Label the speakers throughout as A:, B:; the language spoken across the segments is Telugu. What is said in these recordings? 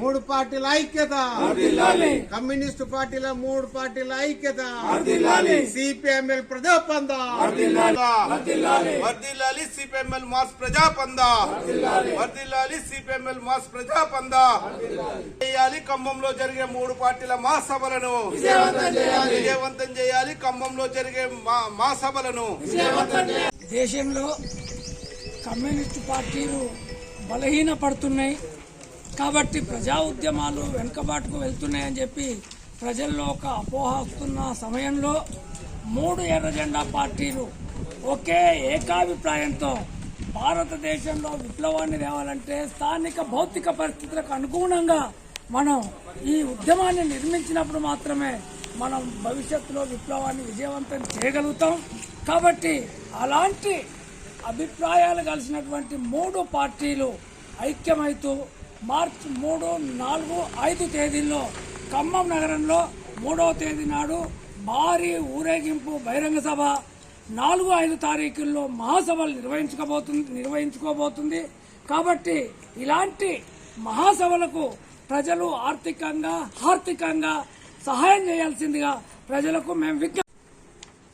A: మూడు పార్టీల ఐక్యత. కమ్యూనిస్టు పార్టీల మూడు పార్టీల ఐక్యత. సిపిఎంఎల్ ప్రజాపంద.
B: వర్దిల్లాలి సిపిఎంఎల్ మాస్ ప్రజాపంద. వర్దిల్లాలి సిపిఎంఎల్ మాస్ ప్రజాపంద. చేయాలి ఖమ్మంలో జరిగే మూడు పార్టీల మా సభలను
C: విజయవంతం చేయాలి.
B: విజయవంతం చేయాలి ఖమ్మంలో జరిగే మా- మా సభలను
C: విజయవంతం చేయాలి.
D: దేశంలో కమ్యూనిస్టు పార్టీలు బలహీనపడుతున్నాయి. కాబట్టి ప్రజా ఉద్యమాలు వెనుకబాటుకు వెళ్తున్నాయని చెప్పి ప్రజల్లో ఒక అపోహ వస్తున్న సమయంలో మూడు ఎర్ర జెండా పార్టీలు ఒకే ఏకాభిప్రాయంతో భారతదేశంలో విప్లవాన్ని తేవాలంటే స్థానిక భౌతిక పరిస్థితులకు అనుగుణంగా మనం ఈ ఉద్యమాన్ని నిర్మించినప్పుడు మాత్రమే మనం భవిష్యత్తులో విప్లవాన్ని విజయవంతం చేయగలుగుతాం. కాబట్టి అలాంటి అభిప్రాయాలు కలిసినటువంటి మూడు పార్టీలు ఐక్యమైతూ మార్చ్ మూడు నాలుగు ఐదు తేదీల్లో ఖమ్మం నగరంలో మూడవ తేదీ నాడు భారీ ఊరేగింపు బహిరంగ సభ. నాలుగు ఐదు తారీఖుల్లో మహాసభలు నిర్వహించుకోబోతుంది నిర్వహించుకోబోతుంది. కాబట్టి ఇలాంటి మహాసభలకు ప్రజలు ఆర్థికంగా ఆర్థికంగా సహాయం చేయాల్సిందిగా ప్రజలకు మేము విజ్ఞప్తి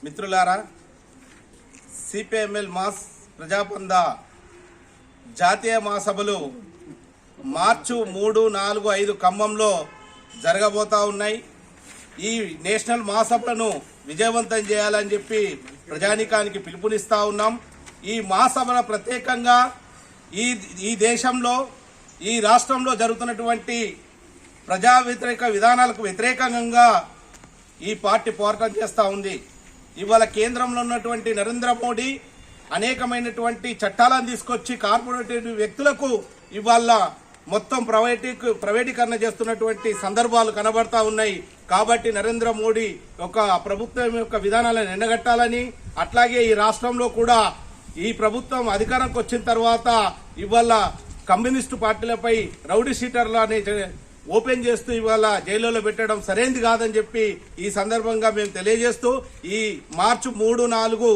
B: మిత్రులారా సిపిఎంఎల్ మాస్ ప్రజాపంద జాతీయ మహాసభలు మార్చు మూడు నాలుగు ఐదు ఖమ్మంలో జరగబోతా ఉన్నాయి. ఈ నేషనల్ మహాసభలను విజయవంతం చేయాలని చెప్పి ప్రజానికానికి పిలుపునిస్తూ ఉన్నాం. ఈ మహాసభల ప్రత్యేకంగా ఈ ఈ దేశంలో ఈ రాష్ట్రంలో జరుగుతున్నటువంటి ప్రజా వ్యతిరేక విధానాలకు వ్యతిరేకంగా ఈ పార్టీ పోరాటం చేస్తూ ఉంది. ఇవాళ కేంద్రంలో ఉన్నటువంటి నరేంద్ర మోడీ అనేకమైనటువంటి చట్టాలను తీసుకొచ్చి కార్పొరేటివ్ వ్యక్తులకు ఇవాళ మొత్తం ప్రైవేటీ ప్రైవేటీకరణ చేస్తున్నటువంటి సందర్భాలు కనబడతా ఉన్నాయి. కాబట్టి నరేంద్ర మోడీ ఒక ప్రభుత్వం యొక్క విధానాలను ఎండగట్టాలని అట్లాగే ఈ రాష్ట్రంలో కూడా ఈ ప్రభుత్వం అధికారంకి వచ్చిన తర్వాత ఇవాళ కమ్యూనిస్టు పార్టీలపై రౌడీ సీటర్లని ఓపెన్ చేస్తూ ఇవాళ జైల్లో పెట్టడం సరైంది కాదని చెప్పి ఈ సందర్భంగా మేము తెలియజేస్తూ ఈ మార్చి మూడు నాలుగు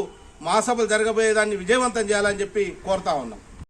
B: మహాసభలు జరగబోయేదాన్ని విజయవంతం చేయాలని చెప్పి కోరుతా ఉన్నాం.